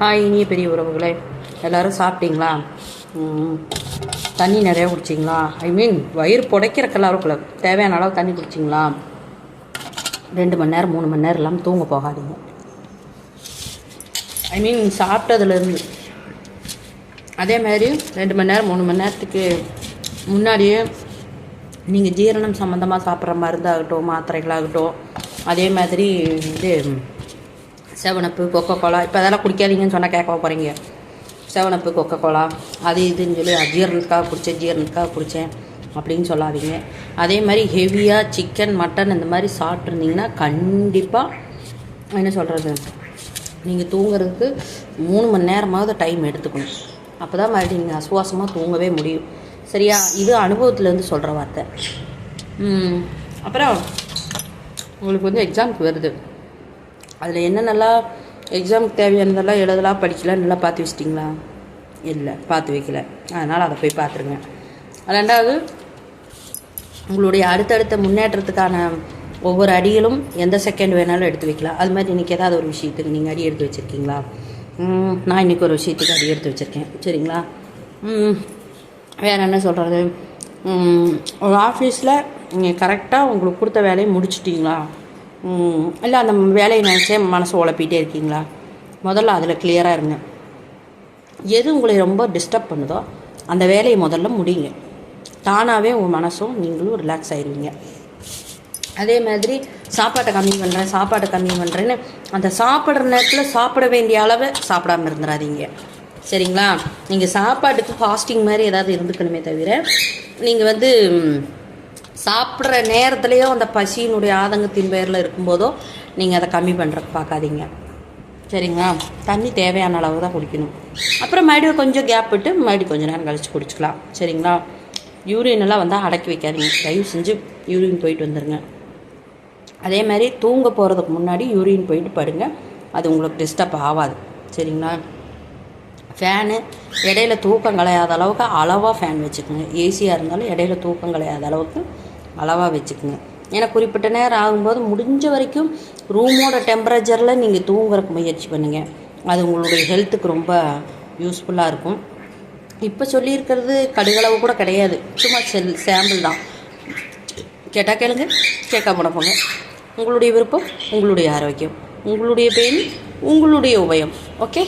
Hi இனிய பெரிய உறவுகளே. எல்லோரும் சாப்பிட்டீங்களா? தண்ணி நிறையா குடிச்சிங்களா? ஐ மீன் வயிறு புடைக்கிறக்கெல்லாம் எல்லாருக்குள்ள தேவையான அளவு தண்ணி குடிச்சிங்களா? ரெண்டு மணி நேரம் மூணு மணி நேரம் இல்லாமல் தூங்க போகாதீங்க. ஐ மீன் சாப்பிட்டதுலேருந்து அதே மாதிரி ரெண்டு மணி நேரம் மூணு மணி நேரத்துக்கு முன்னாடியே நீங்கள் ஜீரணம் சம்மந்தமாக சாப்பிட்ற மருந்தாகட்டும் மாத்திரைகளாகட்டும் அதே மாதிரி இது செவனப்பு கொக்கோ கோலா இப்போ அதெல்லாம் குடிக்காதீங்கன்னு சொன்னால் கேட்க போகிறீங்க செவனப்பு கொக்கோ கோலா அது இதுன்னு சொல்லி அஜீரணத்துக்காக குடித்தேன் ஜீரணத்துக்காக குடித்தேன் அப்படின்னு சொல்லாதீங்க. அதே மாதிரி ஹெவியாக சிக்கன் மட்டன் இந்த மாதிரி சாப்பிட்ருந்தீங்கன்னா கண்டிப்பாக என்ன சொல்கிறது நீங்கள் தூங்குறதுக்கு மூணு மணி நேரமாவது டைம் எடுத்துக்கணும். அப்போ தான் மறுபடியும் நீங்கள் அசுவாசமாக தூங்கவே முடியும். சரியா? இது அனுபவத்துலேருந்து சொல்கிற வார்த்தை. அப்புறம் உங்களுக்கு வந்து எக்ஸாமுக்கு வருது. அதில் என்னென்னலாம் எக்ஸாமுக்கு தேவையானதெல்லாம் எழுதலாம் படிக்கலாம் நல்லா பார்த்து வச்சிட்டிங்களா? இல்லை பார்த்து வைக்கல. அதனால் அதை போய் பார்த்துருங்க. ரெண்டாவது உங்களுடைய அடுத்தடுத்த முன்னேற்றத்துக்கான ஒவ்வொரு அடிகளும் எந்த செகண்ட் வேணாலும் எடுத்து வைக்கலாம். அது மாதிரி இன்றைக்கி ஏதாவது ஒரு விஷயத்துக்கு நீங்கள் அடி எடுத்து வச்சுருக்கீங்களா? நான் இன்றைக்கி ஒரு விஷயத்துக்கு அடி எடுத்து வச்சுருக்கேன். சரிங்களா? வேறு என்ன சொல்கிறது ஒரு ஆஃபீஸில் நீங்கள் கரெக்டாக உங்களுக்கு கொடுத்த வேலையை முடிச்சிட்டிங்களா? இல்லை அந்த வேலையை நினச்சே மனசு உழப்பிகிட்டே இருக்கீங்களா? முதல்ல அதில் கிளியராக இருங்க. எது உங்களை ரொம்ப டிஸ்டர்ப் பண்ணுதோ அந்த வேலையை முதல்ல முடியுங்க தானாகவே உங்கள் மனசும் நீங்களும் ரிலாக்ஸ் ஆயிடுவீங்க அதே மாதிரி சாப்பாட்டை கம்மி பண்ணுறேன் சாப்பாட்டை கம்மி பண்ணுறேன்னு அந்த சாப்பிட்ற நேரத்தில் சாப்பிட வேண்டிய அளவை சாப்பிடாம இருந்துடாதீங்க சரிங்களா? நீங்கள் சாப்பாட்டுக்கு ஃபாஸ்டிங் மாதிரி ஏதாவது இருந்துக்கணுமே தவிர நீங்கள் வந்து சாப்பிட்ற நேரத்துலேயோ அந்த பசியினுடைய ஆதங்கத்தின் பேரில் இருக்கும்போதோ நீங்கள் அதை கம்மி பண்ணுறக்கு பார்க்காதீங்க. சரிங்களா? தண்ணி தேவையான அளவு தான் குடிக்கணும். அப்புறம் மறுபடியும் கொஞ்சம் கேப் விட்டு மறுபடியும் கொஞ்சம் நேரம் கழித்து குடிச்சிக்கலாம். சரிங்களா? யூரின் எல்லாம் வந்தால் அடக்கி வைக்காதீங்க. தயவு செஞ்சு யூரின் போயிட்டு வந்துடுங்க அதே மாதிரி தூங்க போகிறதுக்கு முன்னாடி யூரின் போயிட்டு படுங்க. அது உங்களுக்கு டிஸ்டர்ப் ஆகாது. சரிங்களா? ஃபேனு இடையில தூக்கம் கலையாத அளவுக்கு அளவாக ஃபேன் வச்சுக்கோங்க. ஏசியாக இருந்தாலும் இடையில தூக்கம் கலையாத அளவுக்கு அளவாக வச்சுக்கோங்க. ஏன்னா குறிப்பிட்ட நேரம் ஆகும்போது முடிஞ்ச வரைக்கும் ரூமோட டெம்பரேச்சரில் நீங்கள் தூங்குறக்கு முயற்சி பண்ணுங்கள் அது உங்களுடைய ஹெல்த்துக்கு ரொம்ப யூஸ்ஃபுல்லாக இருக்கும். இப்போ சொல்லியிருக்கிறது கடுகளவு கூட கிடையாது. சும்மா செல் சாம்பிள் தான். கேட்டால் கேளுங்க கேட்காம போங்க. உங்களுடைய விருப்பம் உங்களுடைய ஆரோக்கியம். உங்களுடைய பெயின் உங்களுடைய உபயம். ஓகே?